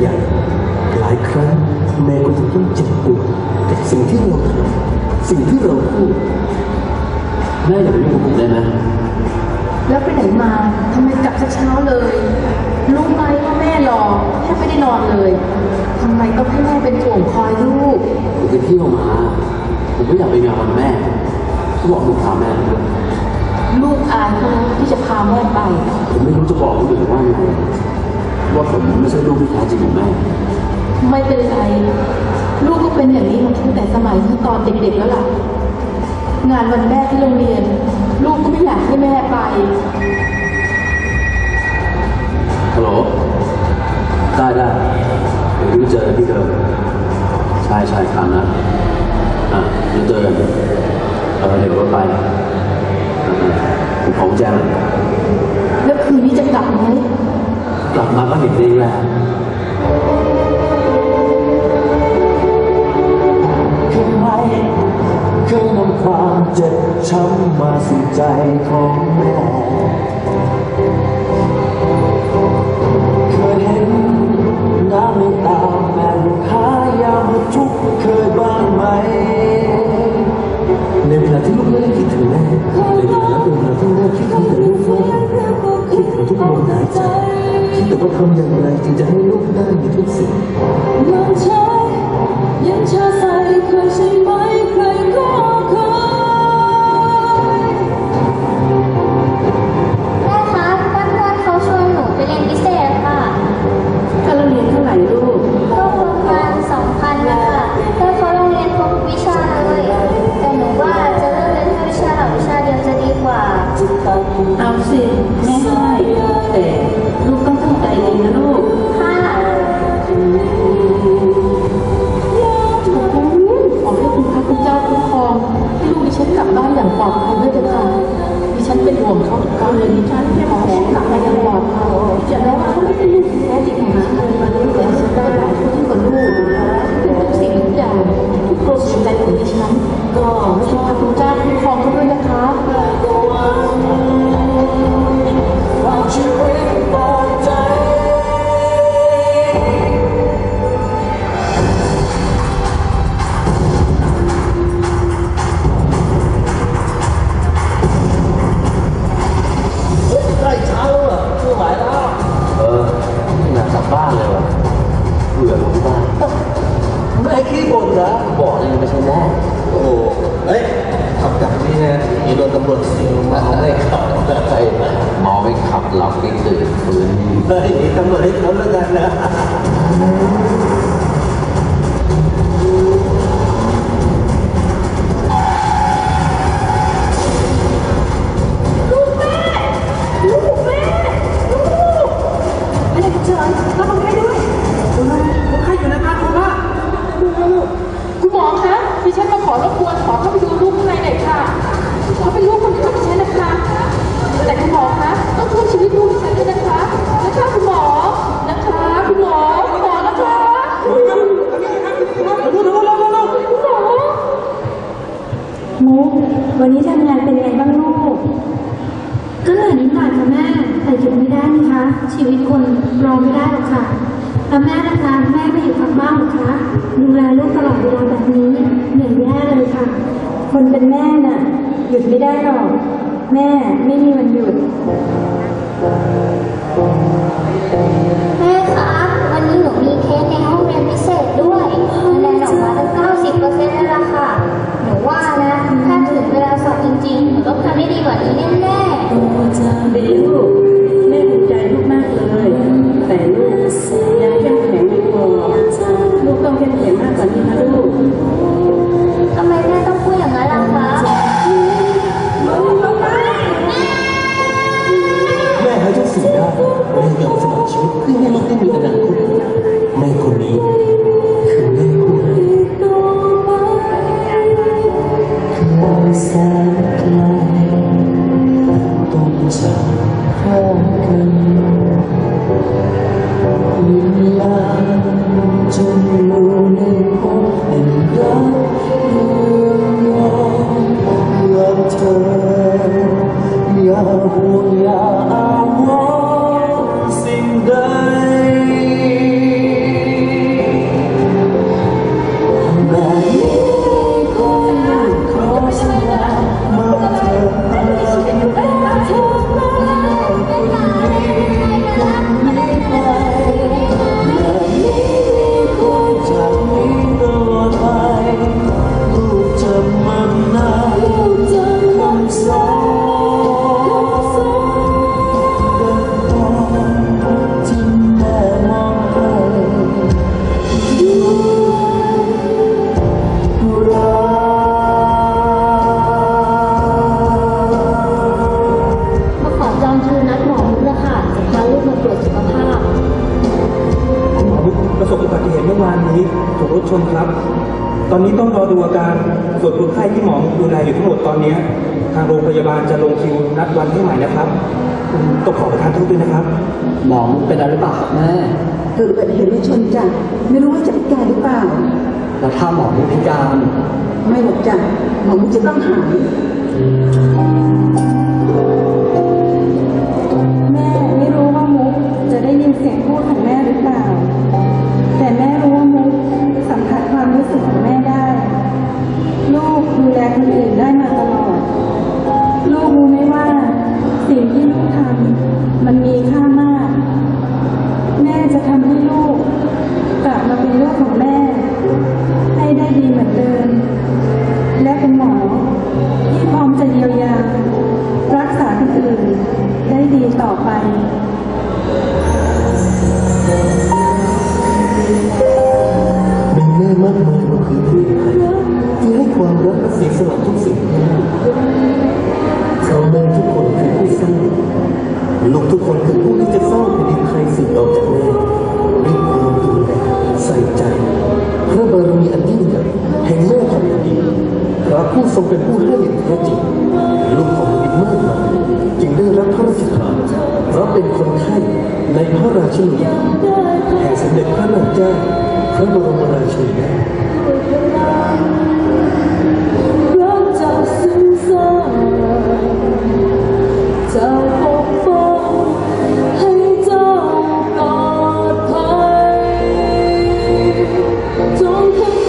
อย่างหลายครั้งแม่ก็ถึงต้องเจ็บปวดกับสิ่งที่เราทำสิ่งที่เราพูดแม่อย่าไปยุ่งกับผมได้ไหมแล้วไปไหนมาทำไมกลับเช้าๆเลย รู้ไหมว่าแม่รอแทบไม่ได้นอนเลยทำไมต้องให้แม่เป็นห่วงคอยลูกผมไปเที่ยวมา ผมไม่อยากไปงานวันแม่ก็บอกลูกพาแม่ไปด้วยลูกอายเขาที่จะพาแม่ไป ผมไม่รู้จะบอกคนอื่นว่าไง ว่าผมไม่ใช่ลูกที่แท้จริงของแม่ ไม่เป็นไร ลูกก็เป็นอย่างนี้มาตั้งแต่สมัยที่ตอนเด็กๆแล้วล่ะ งานวันแม่ที่โรงเรียน ลูกก็ไม่อยากให้แม่ไปฮัลโหลได้ได้เดี๋ยวนี้เจอกันที่เดิมใช่ใช่ครั้งนะอะเดี๋ยวเจอกันเออเดี๋ยวรถไปอะผมขอกุญแจ้ง แล้วคืนนี้จะกลับไหม กลับมาก็เห็นดีแหละเคยไหมเคยนำความเจ็บช้ำมาสู่ใจของแม่ เบอกเลยไม่ใช่แม่โอ้โหเอ้ยขับจากนี่นะมีโดนตำรวจซิลมาเอาไม่ขับใครเมาไม่ขับหลับไม่ตื่นฟื้นเฮ้ยตำรวจให้เขาแล้วกันนะ แม่ไปอยู่พักบ้านหรอคะดูแลลูกตลอดเวลาแบบนี้เหนื่อยแย่เลยค่ะ คนเป็นแม่น่ะ หยุดไม่ได้หรอก แม่ไม่มีวันหยุด แม่คะวันนี้หนูมีเคสใน ชนครับ ตอนนี้ต้องรอดูอาการส่วนคนไข้ที่หมอดูแลอยู่ทั้งหมดตอนนี้ ทางโรงพยาบาลจะลงคิวนัดวันให้ใหม่นะครับคุณต้องขอประทานโทษด้วยนะครับ หมอเป็นอะไรหรือเปล่าครับแม่เกิดอุบัติเหตุรถชนจ้ะไม่รู้ว่าจะพิการหรือเปล่า แล้วถ้าหมอไม่พิการไม่หรอกจ้ะหมอมันจะต้องหายแม่ไม่รู้ว่ามุกจะได้ยินเสียงพูดของแม่ คนคือผู้ที่จะสร้างแผ่นดินไทยสืบต่อจากแม่ด้วยความดูแลใส่ใจพระบารมีอันยิ่งใหญ่แห่งแม่ของแผ่นดินพระผู้ทรงเป็นผู้ให้อย่างแท้จริงลูกของแผ่นดินมากมายจึงได้รับพระราชทานรับเป็นคนไข้ในพระราชินุยแห่งสมเด็จพระนางเจ้าพระบรมราชินี จ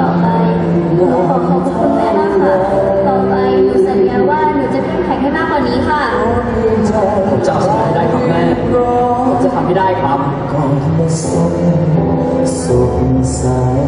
ต่อไปหนูขอขอบคุณแม่มากค่ะ ต่อไปหนูสัญญาว่าหนูจะเข้มแข็งให้มากกว่านี้ค่ะ ผมจะเอาชนะให้ได้ครับแม่ ผมจะทำให้ได้ครับสบสบสาย